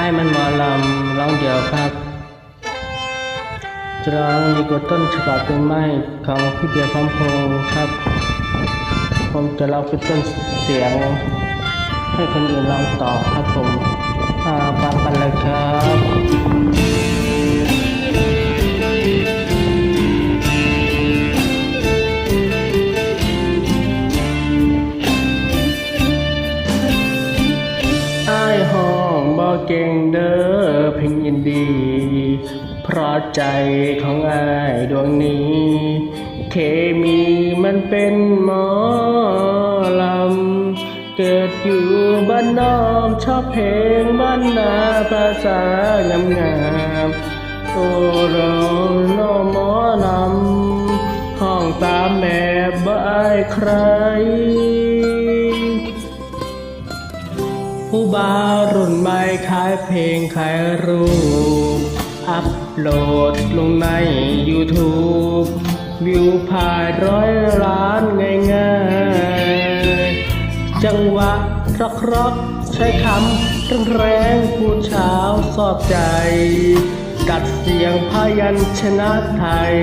ไอ้มันหมอลำร้องเดียวครับจะร้องมีกดต้นฉบับเป็นไม้ของพี่เบียร์พร้อมพงษ์ครับ ผมจะร้องเป็นต้นเสียง ให้คนอื่นร้องต่อครับผมมาฟังกันเลยครับ เก่งเด้อเพียงยินดี เพราะใจของไอ้ายดวงนี้ เคมีมันเป็นหมอลำ เกิดอยู่บ้านนอกชอบเพลงบ้านนาภาษางามงามโอ้เรานอหมอนำห้องตามแบบบ่อายใคร ผู้บารุ่นใหม่ขายเพลงขายรูป อัพโหลดลงใน YouTube วิวผ่านร้อยล้านง่ายๆ จังหวะร็อกร็อกใช้คำแรงๆพูดเช้าสอบใจ กัดเสียงพยัญชนะไทย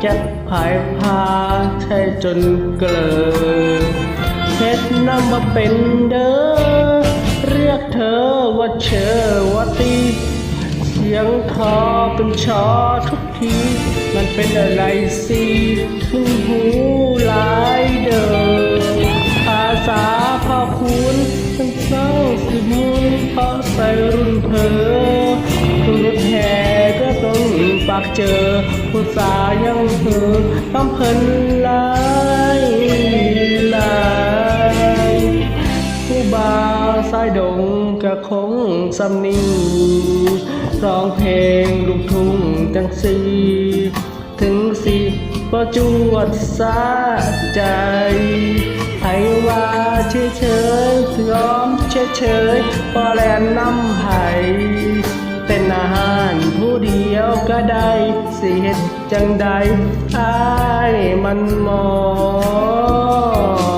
แจ็คผายพาใช่จนเกลอเพชรนำมาเป็นเด้อ รียกเธอว่าเชอว่าตีเสียงทอเป็นชอทุกที มันเป็นอะไรสิขึ้นหูหลายเด้อภาษาพ่อคุณตั้งเศร้าสิมุนเพราะใส่รุ่นเพอคุณรถแห่ก็ต้องปากเจอผู้สายังเหือต้องเพลินลา สำนีร้องเพลงลูกทุ่งจังสีถึงสิก็จวดสาใจให้ว่าเฉยเฉยๆยอมเฉยเฉยๆพอแลนน้ำไผ่เป็นอาหารผู้เดียวก็ได้สิเฮ็ดจังใดอายมันหมอล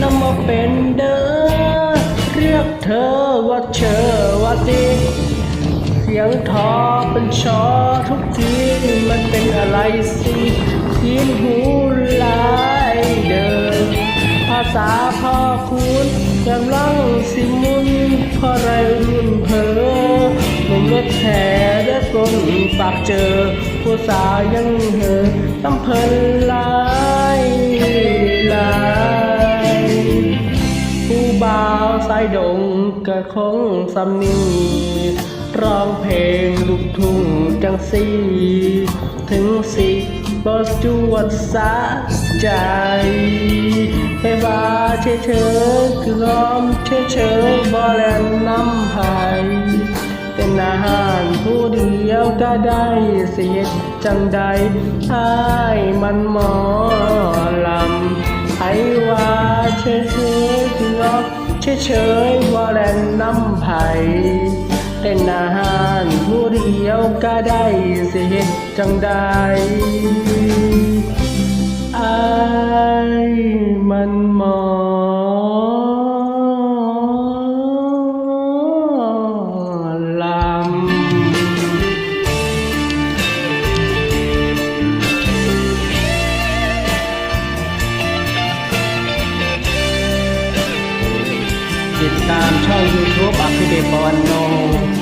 น้ำมาเป็นเด้อเรียกเธอว่าเชอว่าตีเสียงทอเป็นชอทุกทีมันเป็นอะไรสิยินหูหลายเดิน ภาษาพ่อคุณกำลังสิมุนเพราะไรรุ่นเพอหนุ่มรถแห่ได้กลมปากเจอ ผู้สาวยังเหอต้งเพลิน งก็คงสำนีร้องเพลงลูกทุ่งจังสีถึงสิบอจวดสาใจให้ว่าเฉยเฉยคือร้อมเฉยเฉยบ่แลนน้ำไผ่เป็นอาหารผู้เดียวก็ได้เสียจังใดอ้ายมันหมอลำให้ว่าเฉยเฉยคือร้อ เฉยเฉยว่าแลนน้ำไผ่เต้นอาหารผู้เดียวก็ได้เสียจังใดอายมันมอง ช่อง YouTube อัคเดบอลโน